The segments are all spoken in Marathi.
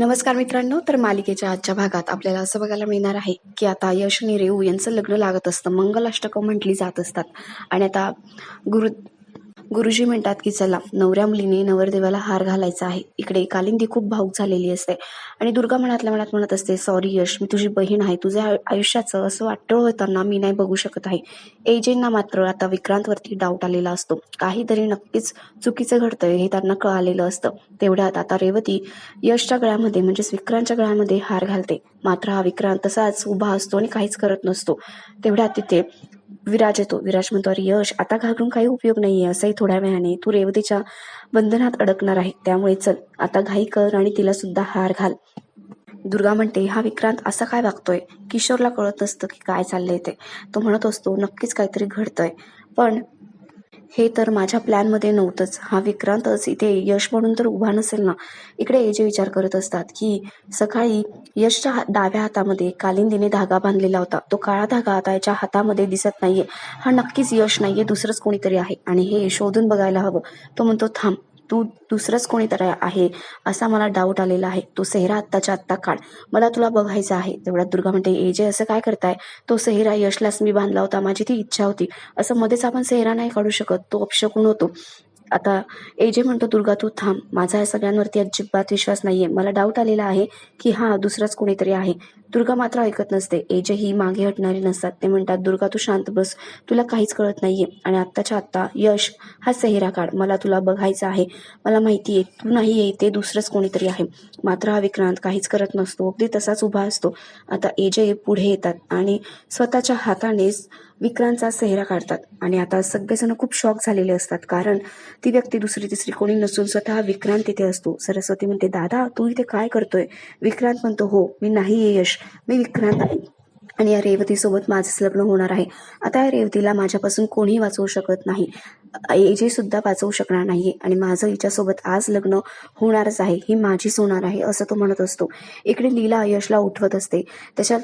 नमस्कार मित्रांनो तर मालिकेच्या आजच्या भागात आपल्याला असं बघायला मिळणार आहे की आता यश आणि रेऊ यांचं लग्न लागत असतं मंगलाष्टकं म्हटली जात असतात. आणि आता गुरु गुरुजी म्हणतात की चला नवऱ्या मुलीने नवरदेवाला हार घालायचा आहे. इकडे कालिंदी खूप भाऊक झालेली असते. आणि दुर्गा मनातल्या मनात म्हणत असते सॉरी यश मी तुझी बहीण आहे. तुझ्या आयुष्याचं असं वाटळ होताना मी नाही बघू शकत आहे. एजेंना मात्र आता विक्रांतवरती डाऊट आलेला असतो. काहीतरी नक्कीच चुकीचं घडतंय हे त्यांना कळालेलं असतं. तेवढ्यात आता रेवती यशच्या गळ्यामध्ये म्हणजेच विक्रांतच्या गळ्यामध्ये हार घालते. मात्र हा विक्रांत तसाच उभा असतो आणि काहीच करत नसतो. तेवढ्यात तिथे विराज येतो. विराज म्हणतो अरे यश आता घाबरून काही उपयोग नाहीये. असंही थोड्या वेळाने तू रेवतीच्या बंधनात अडकणार आहे. त्यामुळे चल आता घाई कर आणि तिला सुद्धा हार घाल. दुर्गा म्हणते हा विक्रांत असा काय वागतोय? किशोरला कळत नसतं की काय चाललंय ते. तो म्हणत असतो नक्कीच काहीतरी घडतंय. पण हे तर माझ्या प्लॅनमध्ये नव्हतंच. हा विक्रांतच इथे यश म्हणून तर उभा नसेल ना? इकडे हे जे विचार करत असतात की सकाळी यशच्या हा- डाव्या हातामध्ये कालिंदीने धागा बांधलेला होता. तो काळा धागा आता याच्या हातामध्ये दिसत नाहीये. हा नक्कीच यश नाहीये दुसरंच कोणीतरी आहे. आणि हे शोधून बघायला हवं. तो म्हणतो थांब तू दुसरंच कोणीतरी आहे असा मला डाऊट आलेला आहे. तो सेहरा आत्ताच्या आत्ता काढ. मला तुला बघायचं आहे. तेवढ्यात दुर्गा म्हणते ए जे असं काय करताय? तो सेहरा यशलाच मी बांधला होता. माझी ती इच्छा होती. असं मध्येच आपण सेहरा नाही काढू शकत. तो अपशकून होतो. आता ए जे म्हणतो दुर्गा तू थांब. माझा या सगळ्यांवरती अजिबात विश्वास नाहीये. मला डाऊट आलेला आहे की हा दुसराच कोणीतरी आहे. दुर्गा मात्र ऐकत नसते. एजे ही मागे हटणारी नसतात. ते म्हणतात दुर्गा तू शांत बस. तुला काहीच कळत नाहीये. आणि आत्ताच्या आत्ता यश हा सेहरा काढ. मला तुला बघायचा आहे. मला माहिती आहे तू नाही आहे ते दुसरंच कोणीतरी आहे. मात्र हा विक्रांत काहीच करत नसतो. अगदी तसाच उभा असतो. आता एजे पुढे येतात आणि स्वतःच्या हातानेच विक्रांतचा सेहरा काढतात. आणि आता सगळेजण खूप शॉक झालेले असतात. कारण ती व्यक्ती दुसरी तिसरी कोणी नसून स्वतः विक्रांत तिथे असतो. सरस्वती म्हणते दादा तू इथे काय करतोय? विक्रांत म्हणतो हो मी नाही आहे यश. मी विक्रांत आहे आणि या रेवतीसोबत माझंच लग्न होणार आहे. आता या रेवतीला माझ्यापासून कोणीही वाचवू शकत नाही. एजे सुद्धा वाचवू शकणार नाही आणि माझं हिच्यासोबत आज लग्न होणारच आहे. ही माझीच होणार आहे असं तो म्हणत असतो. इकडे लीला यशला उठवत असते. त्याच्या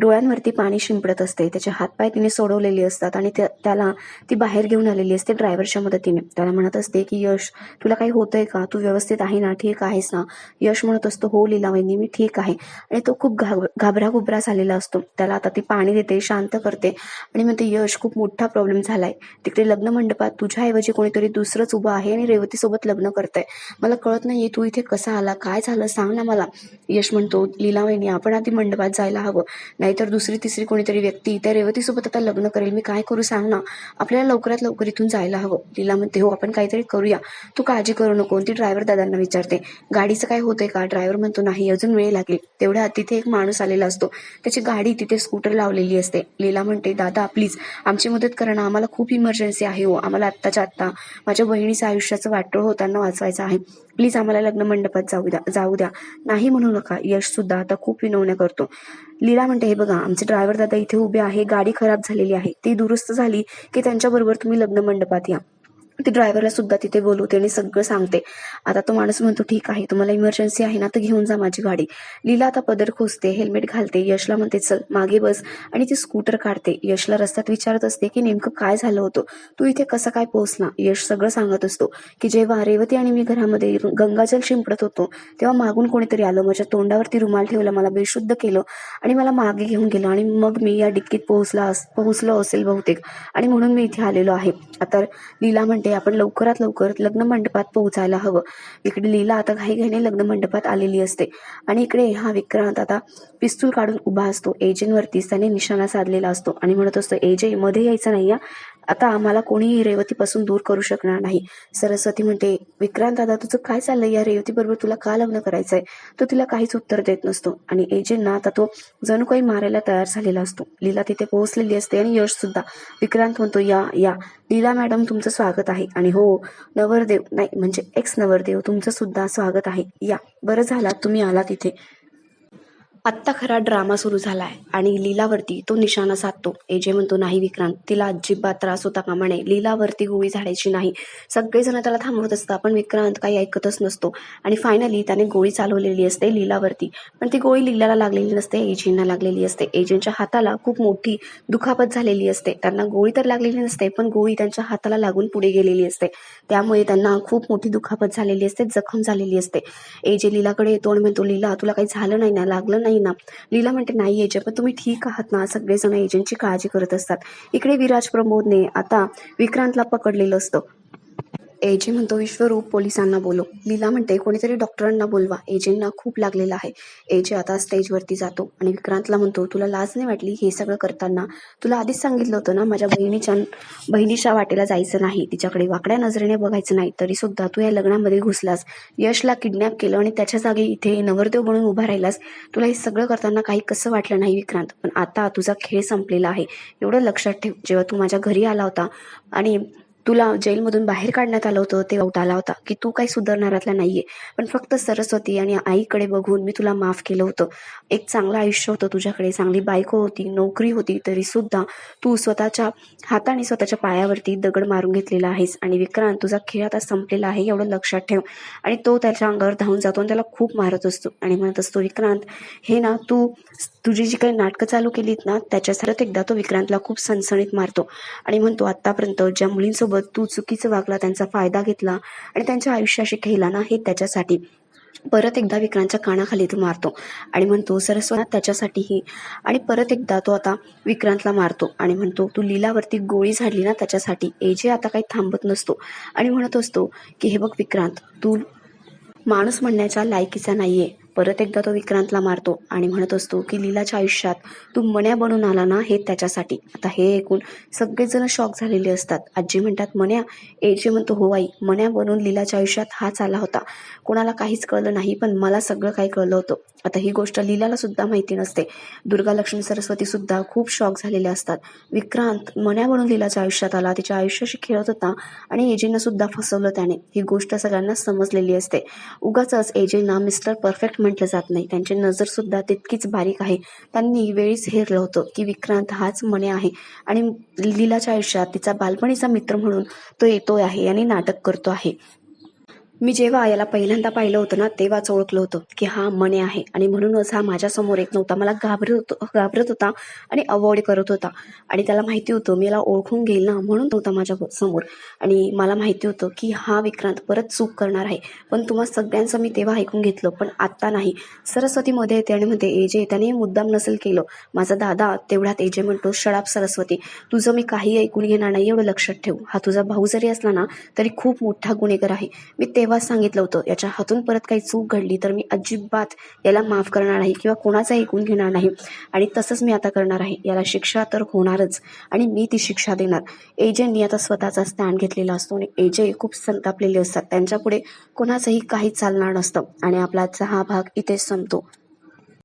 डोळ्यांवरती पाणी शिंपडत असते. त्याचे हातपाय तिने सोडवलेले असतात आणि त्याला ती बाहेर घेऊन आलेली असते ड्रायव्हरच्या मदतीने. त्याला म्हणत असते की यश तुला काही होतंय का? तू व्यवस्थित आहे ना? ठीक आहेस ना? यश म्हणत असतो हो लीला वहिनी मी ठीक आहे. आणि तो खूप घाब घाबरा घुबरा झालेला असतो. त्याला आता ती पाणी देते शांत करते आणि म्हणते यश खूप मोठा प्रॉब्लेम झालाय. तिकडे लग्न मंडपात तुझ्याऐवजी कोणीतरी दुसरंच उभं आहे आणि रेवतीसोबत लग्न करतंय. मला कळत नाही तू इथे कसा आला? काय झालं? सांग ना मला. यश म्हणतो लीला वहिनी आपण आधी मंडपात जायला हवं. नाही नाहीतर दुसरी तिसरी कोणीतरी व्यक्ती त्या रेवतीसोबत आता लग्न करेल मी काय करू सांग ना? आपल्याला लवकरात लवकर इथून जायला हवं. लीला म्हणते हो आपण काहीतरी करूया. तू काळजी करू नको ती ड्रायव्हर दादांना विचारते. गाडीचं काय होतंय का? ड्रायव्हर म्हणतो नाही अजून वेळ लागेल. तेवढ्या तिथे एक माणूस आलेला असतो. त्याची गाडी तिथे स्कूटर लावलेली असते. लीला म्हणते दादा प्लीज आमची मदत करा ना. आम्हाला खूप इमर्जन्सी आहे हो. आम्हाला आत्ताच्या आत्ता माझ्या बहिणीचं आयुष्याचं वाटोळ होताना वाचवायचं आहे. प्लीज आम्हाला लग्न मंडपात जाऊ द्या जाऊ द्या. नाही म्हणू नका. यश सुद्धा आता खूप विनवण्या करतो. लीला म्हणते हे बघा आमचे ड्रायव्हर दादा इथे उभे आहे गाडी खराब झालेली आहे. ती दुरुस्त झाली की त्यांच्याबरोबर तुम्ही लग्न मंडपात या. ती ड्रायव्हरला सुद्धा तिथे बोलवते आणि सगळं सांगते. आता तो माणूस म्हणतो ठीक आहे तुम्हाला इमर्जन्सी आहे ना तर घेऊन जा माझी गाडी. लीला आता पदर खोसते हेल्मेट घालते यशला म्हणते चल मागे बस. आणि ती स्कूटर काढते. यशला रस्त्यात विचारत असते की नेमकं काय झालं होतं? तू इथे कसं काय पोहोचला? यश सगळं सांगत असतो की जेव्हा रेवती आणि मी घरामध्ये गंगाजल शिंपडत होतो तेव्हा मागून कोणीतरी आलं माझ्या तोंडावरती रुमाल ठेवला मला बेशुद्ध केलं आणि मला मागे घेऊन गेलं आणि मग मी या डिक्कीत पोहोचला पोहोचलो असेल बहुतेक आणि म्हणून मी इथे आलेलो आहे. आता लीला म्हणते आपण लवकरात लवकर लग्न मंडपात पोहोचायला हवं. इकडे लीला आता घाई घाईने लग्न मंडपात आलेली असते. आणि इकडे हा विक्रांत आता पिस्तूल काढून उभा असतो. एजंटवरतीच त्याने निशाणा साधलेला असतो. आणि म्हणत असतो एजे मध्ये यायचं नाही आता आम्हाला कोणीही रेवतीपासून दूर करू शकणार नाही. सरस्वती म्हणते विक्रांत दादा तुझं काय चाललंय? या रेवती बरोबर तुला का लग्न करायचंय? तो तिला काहीच उत्तर देत नसतो आणि एजेंटना आता तो जणू काही मारायला तयार झालेला असतो. लीला तिथे पोहोचलेली असते आणि यश सुद्धा. विक्रांत म्हणतो या या. लीला मॅडम तुमचं स्वागत आहे. आणि हो नवरदेव नाही म्हणजे एक्स नवरदेव तुमचं सुद्धा स्वागत आहे. या बरं झाला तुम्ही आला तिथे आत्ता खरा ड्रामा सुरू झालाय आणि लीलावरती तो निशाणा साधतो. एजे म्हणतो नाही विक्रांत तिला अजिबात त्रास होता कामा नये लीलावरती गोळी झाडायची नाही. सगळेजण त्याला थांबवत असतात पण विक्रांत काही ऐकतच नसतो. आणि फायनली त्याने गोळी चालवलेली असते लीलावरती. पण ती गोळी लीलाला लागलेली नसते एजेंना लागलेली असते. एजेंटच्या हाताला खूप मोठी दुखापत झालेली असते. त्यांना गोळी तर लागलेली नसते पण गोळी त्यांच्या हाताला लागून पुढे गेलेली असते. त्यामुळे त्यांना खूप मोठी दुखापत झालेली असते जखम झालेली असते. एजे लीलाकडे येतो आणि म्हणतो लीला तुला काही झालं नाही ना? लागलं नाही नाही ना. लीला म्हणते नाही एजे पण तुम्ही ठीक आहात ना. सगळेजण एजंटची काळजी करत असतात. इकडे विराज प्रमोदने आता विक्रांतला पकडलेलं असतं. एजे म्हणतो विश्वरूप पोलिसांना बोलो लीला म्हणते कोणीतरी डॉक्टरांना बोलवा. एजेंना खूप लागलेला आहे. एजे आता स्टेजवरती जातो आणि विक्रांतला म्हणतो तुला लाज नाही वाटली हे सगळं करताना? तुला आधीच सांगितलं होतं ना माझ्या बहिणीच्या बहिणीच्या वाटेला जायचं नाही. तिच्याकडे वाकड्या नजरेने बघायचं नाही. तरी सुद्धा तू या लग्नामध्ये घुसलास. यशला किडनॅप केलं आणि त्याच्या जागी इथे नवरदेव म्हणून उभा राहिलास. तुला हे सगळं करताना काही कसं वाटलं नाही विक्रांत? पण आता तुझा खेळ संपलेला आहे. एवढं लक्षात ठेव. जेव्हा तू माझ्या घरी आला होता आणि तुला जेलमधून बाहेर काढण्यात आलं होतं ते उठ आला होता की तू काही सुधारणारातला नाहीये. पण फक्त सरस्वती आणि आईकडे बघून मी तुला माफ केलं होतं. एक चांगलं आयुष्य होतं तुझ्याकडे चांगली बायको होती नोकरी होती तरी सुद्धा तू स्वतःच्या हाताने स्वतःच्या पायावरती दगड मारून घेतलेला आहेस आणि विक्रांत तुझा खेळ आता संपलेला आहे एवढं लक्षात ठेव. आणि तो त्याच्या अंगावर धावून जातो आणि त्याला खूप मारत असतो. आणि म्हणत असतो विक्रांत हे ना तू तुझी जी काही नाटकं चालू केलीत ना त्याच्यासारखं एकदा तो विक्रांतला खूप सणसणीत मारतो आणि म्हणतो आतापर्यंत ज्या मुलींसोबत तू चुकीचं वागला त्यांचा फायदा घेतला आणि त्यांच्या आयुष्याशी खेळला ना हे त्याच्यासाठी. परत एकदा विक्रांतच्या कानाखाली तो मारतो आणि म्हणतो सरस्वत त्याच्यासाठीही. आणि परत एकदा तो आता विक्रांतला मारतो आणि म्हणतो तू लीलावरती गोळी झाडली ना त्याच्यासाठी. एजे आता काही थांबत नसतो. आणि म्हणत असतो की हे बघ विक्रांत तू माणूस म्हणण्याच्या लायकीचा नाहीये. परत एकदा तो विक्रांतला मारतो आणि म्हणत असतो की लीलाच्या आयुष्यात तू मण्या बनून आला ना हे त्याच्यासाठी. आता हे ऐकून सगळेजण शॉक झालेले असतात. आजी म्हणतात मण्या एजे म्हणतो हो आई मण्या बनून लीलाच्या आयुष्यात हाच आला होता. कोणाला काहीच कळलं नाही पण मला सगळं काही कळलं होतं. आता ही गोष्ट लीलाला सुद्धा माहिती नसते. दुर्गा लक्ष्मी सरस्वती सुद्धा खूप शॉक झालेले असतात. विक्रांत मण्या बनून लीलाच्या आयुष्यात आला. तिच्या आयुष्याशी खेळत होता आणि एजींना सुद्धा फसवलं त्याने. ही गोष्ट सगळ्यांना समजलेली असते. उगाच एजेंना मिस्टर परफेक्ट म्हटलं जात नाही. त्यांची नजर सुद्धा तितकीच बारीक आहे. त्यांनी वेळीच हेरलं होतं की विक्रांत हाच म्हणे आहे. आणि लीलाच्या आयुष्यात तिचा बालपणीचा मित्र म्हणून तो येतोय आहे आणि नाटक करतो आहे. मी जेव्हा याला पहिल्यांदा पाहिलं होतं ना तेव्हाच ओळखलं होतं की हा मने आहे. आणि म्हणूनच हा माझ्यासमोर येत नव्हता. मला घाबरत होतो घाबरत होता आणि अवॉइड करत होता. आणि त्याला माहिती होतं मी याला ओळखून घेईल ना म्हणून नव्हता माझ्यासमोर. आणि मला माहिती होतं की हा विक्रांत परत चूक करणार आहे. पण तुम्हा सगळ्यांचं मी तेव्हा ऐकून घेतलं पण आत्ता नाही. सरस्वतीमध्ये येते आणि म्हणते एजे त्याने मुद्दाम नसेल केलं. माझा दादा तेवढ्यात एजे म्हणतो शडाप सरस्वती तुझं मी काही ऐकून घेणार नाही एवढं लक्षात ठेव. हा तुझा भाऊ जरी असला ना तरी खूप मोठा गुन्हेगार आहे. मी तेव्हाच सांगितलं होतं याच्या हातून परत काही चूक घडली तर मी अजिबात याला माफ करणार नाही किंवा कोणाचा ऐकून घेणार नाही. आणि तसंच मी आता करणार आहे. याला शिक्षा तर होणारच आणि मी ती शिक्षा देणार. एजेंनी आता स्वतःचा स्टँड घेतलेला असतो आणि एजे खूप संतापलेले असतात. त्यांच्यापुढे कोणाचंही काही चालणार नसतं आणि आपलाचा हा भाग इथेच संपतो.